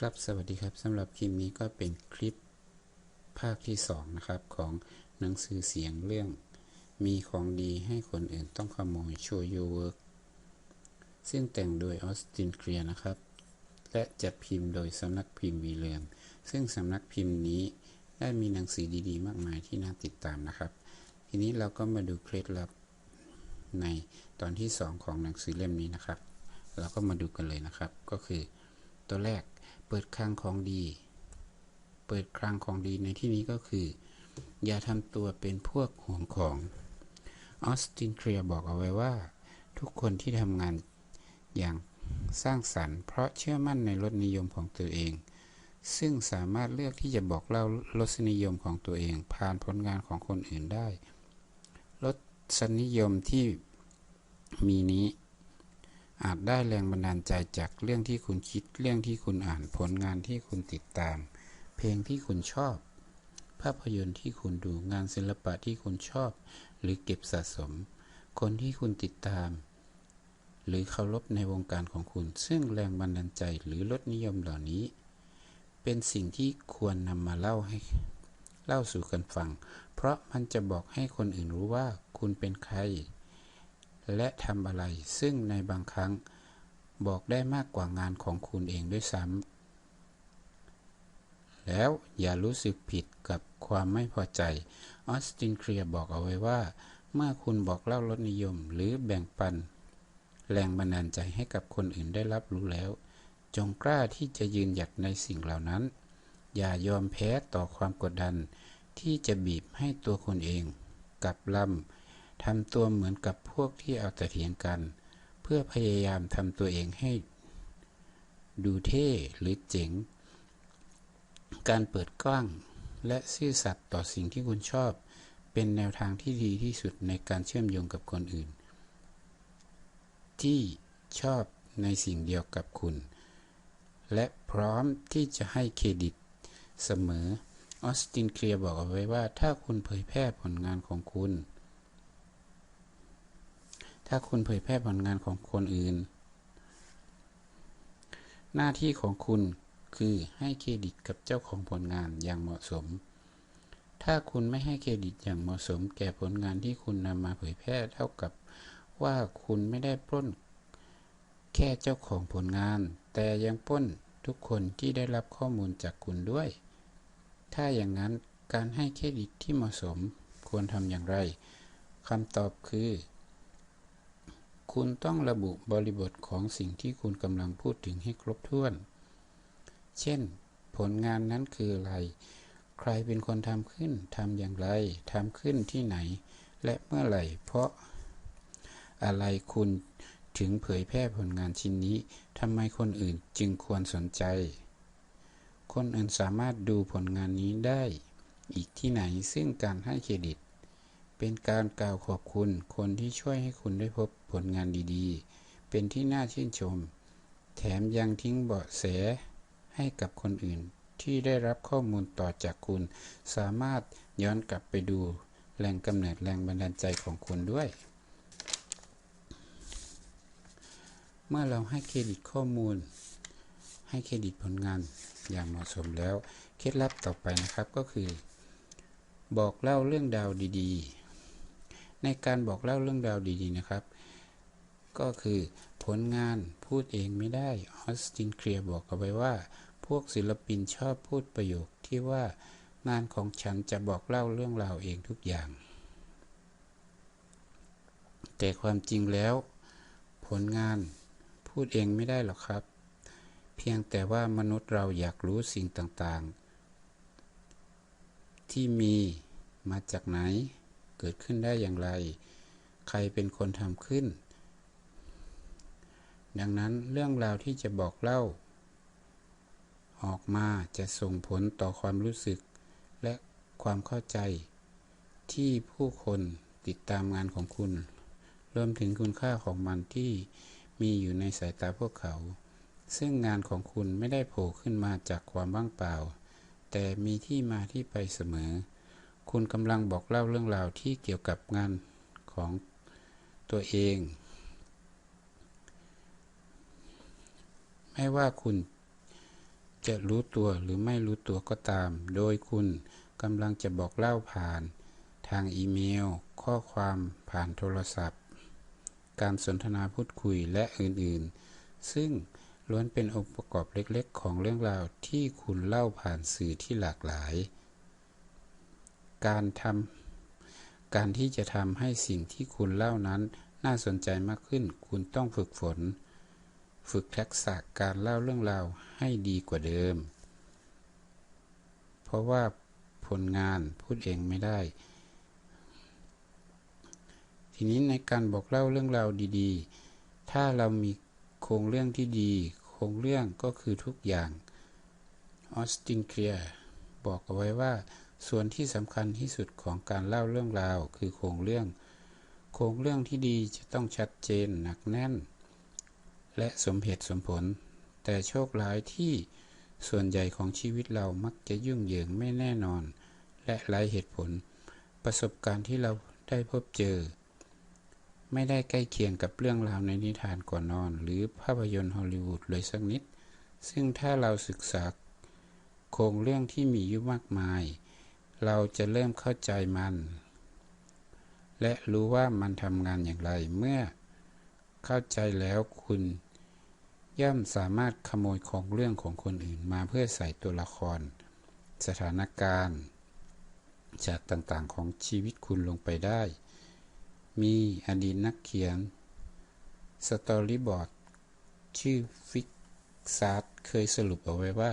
ครับสวัสดีครับสำหรับคลิปนี้ก็เป็นคลิปภาคที่2นะครับของหนังสือเสียงเรื่อง มีของดีให้คนอื่นต้องขโมย Show Your Work ซึ่งแต่งโดยออสตินเคลียร์นะครับ และจัดพิมพ์โดยสำนักพิมพ์วีเรืองซึ่งสำนักพิมพ์นี้ได้มีหนังสือดีๆ มากมายที่น่าติดตามนะครับ ทีนี้เราก็มาดูเคล็ดลับในตอนที่ 2 ของหนังสือเล่มนี้นะครับ เราก็มาดูกันเลยนะครับก็คือ ตัวแรกเปิดคลังของดี เปิดคลังของดีในที่นี้ก็คือ อย่าทำตัวเป็นพวกห่วงของออสตินเคลียร์บอกเอาไว้ว่า ทุกคนที่ทำงานอย่างสร้างสรรค์เพราะเชื่อมั่นในรสนิยมของตัวเอง ซึ่งสามารถเลือกที่จะบอกเล่ารสนิยมของตัวเอง ผ่านผลงานของคนอื่นได้รสนิยมที่มีนี้ อาจได้แรงบันดาลใจจากเรื่องที่คุณคิด เรื่องที่คุณอ่าน ผลงานที่คุณติดตาม เพลงที่คุณชอบ ภาพยนตร์ที่คุณดู งานศิลปะที่คุณชอบ หรือเก็บสะสม คนที่คุณติดตาม หรือเคารพในวงการของคุณ ซึ่งแรงบันดาลใจหรือรสนิยมเหล่านี้ เป็นสิ่งที่ควรนำมาเล่าให้เล่าสู่กันฟัง เพราะมันจะบอกให้คนอื่นรู้ว่าคุณเป็นใคร และทำอะไร ซึ่งในบางครั้งบอกได้มากกว่างานของคุณเองด้วยซ้ำ แล้วอย่ารู้สึกผิดกับความไม่พอใจ ออสตินเคลียร์บอกเอาไว้ว่า เมื่อคุณบอกเล่ารสนิยมหรือแบ่งปัน แรงบันดาลใจให้กับคนอื่นได้รับรู้แล้ว จงกล้าที่จะยืนหยัดในสิ่งเหล่านั้น อย่ายอมแพ้ต่อความกดดัน ที่จะบีบให้ตัวคนเอง กับลำ ทำตัวเหมือนกับพวกที่เอาแต่เถียงกัน เพื่อพยายามทำตัวเองให้ ดูเท่หรือเจ๋ง การเปิดกล้องและซื่อสัตย์ต่อสิ่งที่คุณชอบ เป็นแนวทางที่ดีที่สุดในการเชื่อมโยงกับคนอื่น ที่ชอบในสิ่งเดียวกับคุณ และพร้อมที่จะให้เครดิต เสมอ ออสตินเคลียร์บอกเอาไว้ว่า ถ้าคุณเผยแพร่ผลงานของคุณ ถ้าคุณเผยแพร่ผลงานของคนอื่น หน้าที่ของคุณคือให้เครดิตกับเจ้าของผลงานอย่างเหมาะสม ถ้าคุณไม่ให้เครดิตอย่างเหมาะสม แก่ผลงานที่คุณนำมาเผยแพร่เท่ากับว่าคุณไม่ได้ปล้น แค่เจ้าของผลงาน แต่ยังปล้นทุกคนที่ได้รับข้อมูลจากคุณด้วย ถ้าอย่างนั้นการให้เครดิตที่เหมาะสมควรทำอย่างไรคำตอบคือ คุณต้องระบุบริบทของสิ่งที่คุณกำลังพูดถึงให้ครบถ้วน เช่น ผลงานนั้นคืออะไร ใครเป็นคนทำขึ้น ทำอย่างไร ทำขึ้นที่ไหน และเมื่อไหร่ เพราะ อะไรคุณถึงเผยแพร่ผลงานชิ้นนี้ ทำไมคนอื่นจึงควรสนใจ คนอื่นสามารถดูผลงานนี้ได้ อีกที่ไหน ซึ่งการให้เครดิต เป็นการกล่าวขอบคุณคนที่ช่วยให้คุณได้พบผลงานดีๆ เป็นที่น่าชื่นชม แถมยังทิ้งเบาะแสให้กับคนอื่นที่ได้รับข้อมูลต่อจากคุณ สามารถย้อนกลับไปดูแหล่งกำเนิดแรงบันดาลใจของคุณด้วย เมื่อเราให้เครดิตข้อมูล ให้เครดิตผลงานอย่างเหมาะสมแล้ว เคล็ดลับต่อไปนะครับก็คือ บอกเล่าเรื่องดาวดี ๆ ในการบอกเล่าเรื่องราวดีๆนะครับ ก็คือผลงานพูดเองไม่ได้ออสตินเคลียร์บอกเอาไว้ว่า พวกศิลปินชอบพูดประโยคที่ว่างานของฉันจะบอกเล่าเรื่องราวเองทุกอย่าง แต่ความจริงแล้ว ผลงานพูดเองไม่ได้หรอกครับ เพียงแต่ว่ามนุษย์เราอยากรู้สิ่งต่างๆ ที่มีมาจากไหน เกิดขึ้นได้อย่างไร ใครเป็นคนทำขึ้น ดังนั้นเรื่องราวที่จะบอกเล่า ออกมาจะส่งผลต่อความรู้สึก และความเข้าใจ ที่ผู้คนติดตามงานของคุณ รวมถึงคุณค่าของมันที่มีอยู่ในสายตาพวกเขา ซึ่งงานของคุณไม่ได้โผล่ขึ้นมาจากความว่างเปล่า แต่มีที่มาที่ไปเสมอ คุณกำลังบอกเล่าเรื่องราวที่เกี่ยวกับงานของตัวเอง ไม่ว่าคุณจะรู้ตัวหรือไม่รู้ตัวก็ตาม โดยคุณกำลังจะบอกเล่าผ่านทางอีเมล ข้อความผ่านโทรศัพท์ การสนทนาพูดคุยและอื่นๆ ซึ่งล้วนเป็นองค์ประกอบเล็กๆ ของเรื่องราวที่คุณเล่าผ่านสื่อที่หลากหลาย การทำการที่จะทำให้สิ่งที่คุณเล่านั้นน่าสนใจมากขึ้น คุณต้องฝึกฝน ฝึกทักษะการเล่าเรื่องราวให้ดีกว่าเดิม เพราะว่าผลงานพูดเองไม่ได้ ทีนี้ในการบอกเล่าเรื่องราวดีๆ ถ้าเรามีโครงเรื่องที่ดี โครงเรื่องก็คือทุกอย่างออสตินเคลียร์บอกเอาไว้ว่า ส่วนที่สำคัญที่สุดของการเล่าเรื่องราวคือโครงเรื่อง โครงเรื่องที่ดีจะต้องชัดเจนหนักแน่น และสมเหตุสมผล แต่โชคร้ายที่ส่วนใหญ่ของชีวิตเรามักจะยุ่งเหยิงไม่แน่นอน และไร้เหตุผล ประสบการณ์ที่เราได้พบเจอ ไม่ได้ใกล้เคียงกับเรื่องราวในนิทานก่อนนอน หรือภาพยนตร์ฮอลลีวูดเลยสักนิด ซึ่งถ้าเราศึกษาโครงเรื่องที่มีอยู่มากมาย เราจะเริ่มเข้าใจมัน และรู้ว่ามันทำงานอย่างไร เมื่อเข้าใจแล้วคุณ ย่อมสามารถขโมยของเรื่องของคนอื่นมาเพื่อใส่ตัวละคร สถานการณ์จากต่างๆของชีวิตคุณลงไปได้ มีอดีตนักเขียน สตอรี่บอร์ด ชื่อฟิกซาร์ดเคยสรุปเอาไว้ว่า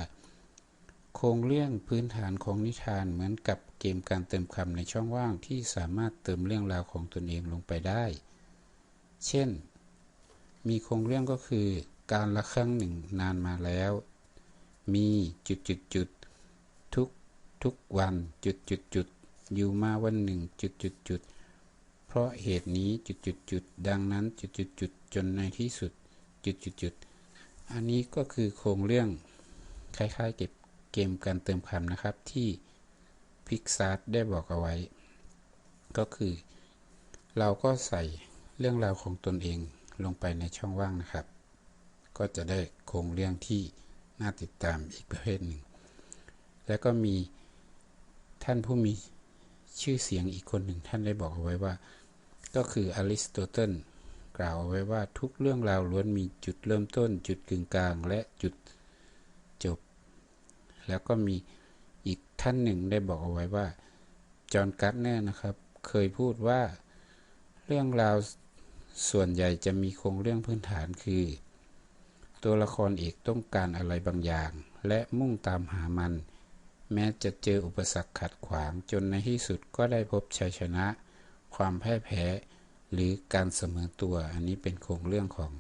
ครงเรื่องพื้นฐานของนิทานเหมือนกับเกมการเติมคำในช่องว่างที่สามารถเติมเรื่องราวของตนเองลงไปได้ เช่น มีโครงเรื่องก็คือ การละครั้งหนึ่งนานมาแล้ว มีจุดจุดจุดทุกทุกวันจุดจุดจุดอยู่มาวันหนึ่งจุดจุดจุดเพราะเหตุนี้จุดจุดจุดดังนั้นจุดจุดจุดจนในที่สุดจุดจุดจุดอันนี้ก็คือโครงเรื่องคล้ายๆเก็บ เกมการเติมคำนะครับที่พิกซาร์ได้บอกเอาไว้ ก็คือ เราก็ใส่เรื่องราวของตนเองลงไปในช่องว่างนะครับ ก็จะได้โครงเรื่องที่น่าติดตามอีกประเภทหนึ่ง แล้วก็มีท่านผู้มีชื่อเสียงอีกคนหนึ่งท่านได้บอกเอาไว้ว่า ก็คืออริสโตเติลกล่าวเอาไว้ว่าทุกเรื่องราวล้วนมีจุดเริ่มต้น จุดกึ่งกลาง และจุดจบ แล้วก็มีอีกท่านหนึ่งได้บอกเอาไว้ว่า จอห์นการ์เนอร์นะครับ เคยพูดว่า เรื่องราวส่วนใหญ่จะมีโครงเรื่องพื้นฐานคือ ตัวละครเอกต้องการอะไรบางอย่าง และมุ่งตามหามัน แม้จะเจออุปสรรคขัดขวางจนในที่สุดก็ได้พบชัยชนะ ความแพ้แพ้หรือการเสมอตัวอันนี้เป็นโครงเรื่องของ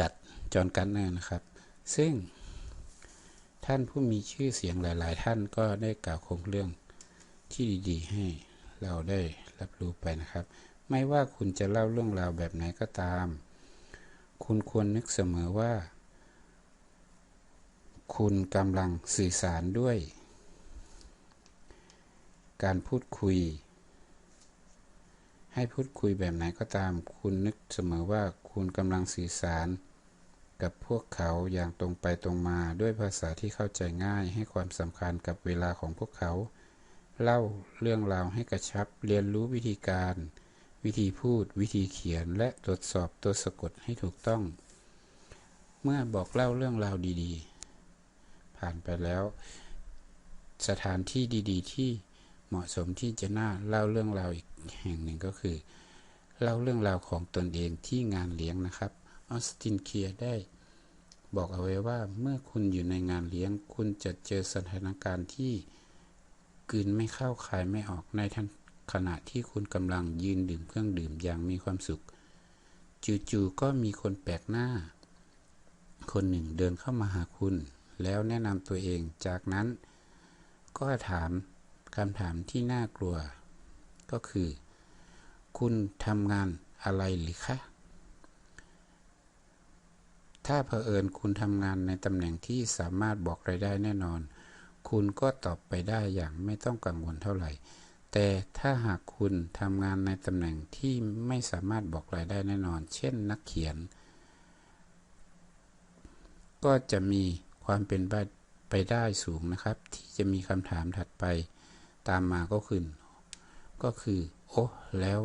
กัดจอห์นกันเนอร์นะครับ ซึ่ง ท่านผู้มีชื่อเสียงหลาย ๆ ท่านก็ได้กล่าวคงเรื่องที่ดีๆ ให้เราได้รับรู้ไปนะครับ ไม่ว่าคุณจะเล่าเรื่องราวแบบไหนก็ตาม คุณควรนึกเสมอว่า คุณกำลังสื่อสารด้วย การพูดคุย ให้พูดคุยแบบไหนก็ตาม คุณนึกเสมอว่าคุณกำลังสื่อสาร กับพวกเขาอย่างตรงไปตรงมาด้วยภาษาที่เข้าใจง่ายให้ความสำคัญกับเวลาของพวกเขา เล่าเรื่องราวให้กระชับเรียนรู้วิธีการ วิธีพูด วิธีเขียนและตรวจสอบตัวสะกดให้ถูกต้อง เมื่อบอกเล่าเรื่องราวดีๆ ผ่านไปแล้ว สถานที่ดีๆ ที่เหมาะสมที่จะน่าเล่าเรื่องราวอีกแห่งหนึ่งก็คือ เล่าเรื่องราวของตนเองที่งานเลี้ยงนะครับ ออสตินเคียได้ บอกเอาไว้ว่าเมื่อคุณอยู่ในงานเลี้ยง คุณจะเจอสถานการณ์ที่กืนไม่เข้าคายไม่ออกในทันขณะที่คุณกำลังยืนดื่มเครื่องดื่มอย่างมีความสุข จู่ๆก็มีคนแปลกหน้า คนหนึ่งเดินเข้ามาหาคุณ แล้วแนะนำตัวเองจากนั้น ก็ถามคำถามที่น่ากลัว ก็คือ คุณทำงานอะไรหรือคะ ถ้าเผอิญคุณทำงานในตำแหน่งที่สามารถบอกรายได้แน่นอน คุณก็ตอบไปได้อย่างไม่ต้องกังวลเท่าไหร่ แต่ถ้าหากคุณทำงานในตำแหน่งที่ไม่สามารถบอกรายได้แน่นอน เช่น นักเขียน ก็จะมีความเป็นไปได้สูงนะครับ ที่จะมีคำถามถัดไปตามมาก็คือก็คือ โอ้แล้ว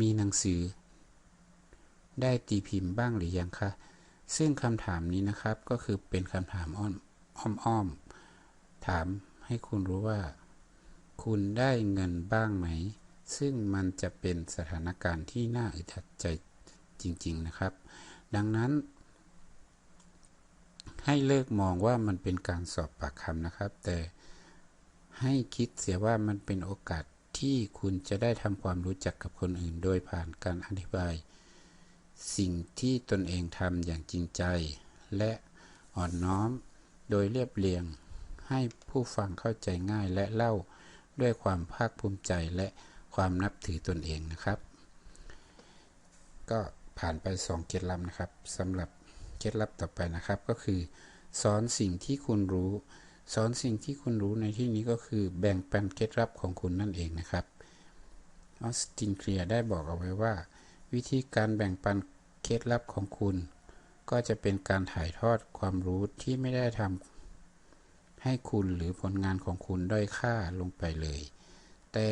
มีหนังสือ ได้ตีพิมพ์บ้างหรือยังคะ ซึ่งคำถามนี้นะครับก็คือเป็นคำถามอ้อมอ้อมถามให้คุณรู้ว่า คุณได้เงินบ้างไหม ซึ่งมันจะเป็นสถานการณ์ที่น่าอึดอัดใจจริง ๆนะครับ ดังนั้น ให้เลิกมองว่ามันเป็นการสอบปากคำนะครับ แต่ให้คิดเสียว่ามันเป็นโอกาสที่คุณจะได้ทำความรู้จักกับคนอื่น โดยผ่านการอธิบาย สิ่งที่ตนเองทำอย่างจริงใจ และอ่อนน้อม โดยเรียบเรียง ให้ผู้ฟังเข้าใจง่ายและเล่าด้วยความภาคภูมิใจและความนับถือตนเองนะครับ ก็ผ่านไป 2 เคล็ดลับนะครับสำหรับเคล็ดลับต่อไปนะครับก็คือ สอนสิ่งที่คุณรู้ สอนสิ่งที่คุณรู้ในที่นี้ก็คือแบ่งปันเคล็ดลับของคุณนั่นเองนะครับออสตินเคลียร์ได้บอกเอาไว้ว่า วิธีการแบ่งปันเคล็ดลับของคุณ ก็จะเป็นการถ่ายทอดความรู้ที่ไม่ได้ทำให้คุณหรือผลงานของคุณด้อยค่าลงไปเลย แต่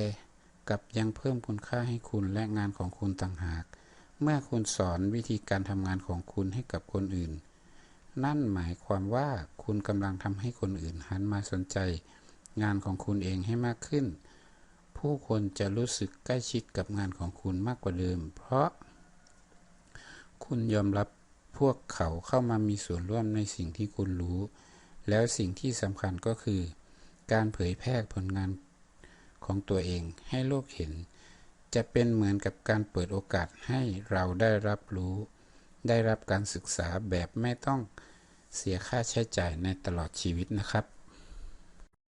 กับยังเพิ่มคุณค่าให้คุณและงานของคุณต่างหาก เมื่อคุณสอนวิธีการทำงานของคุณให้กับคนอื่น นั่นหมายความว่าคุณกำลังทำให้คนอื่นหันมาสนใจ งานของคุณเองให้มากขึ้น ผู้คนจะรู้สึกใกล้ชิดกับงานของคุณมากกว่าเดิม เพราะ คุณยอมรับพวกเขาเข้ามามีส่วนร่วมในสิ่งที่คุณรู้ แล้วสิ่งที่สำคัญก็คือ การเผยแพร่ผลงานของตัวเองให้โลกเห็น จะเป็นเหมือนกับการเปิดโอกาสให้เราได้รับรู้ ได้รับการศึกษาแบบไม่ต้องเสียค่าใช้จ่ายในตลอดชีวิตนะครับ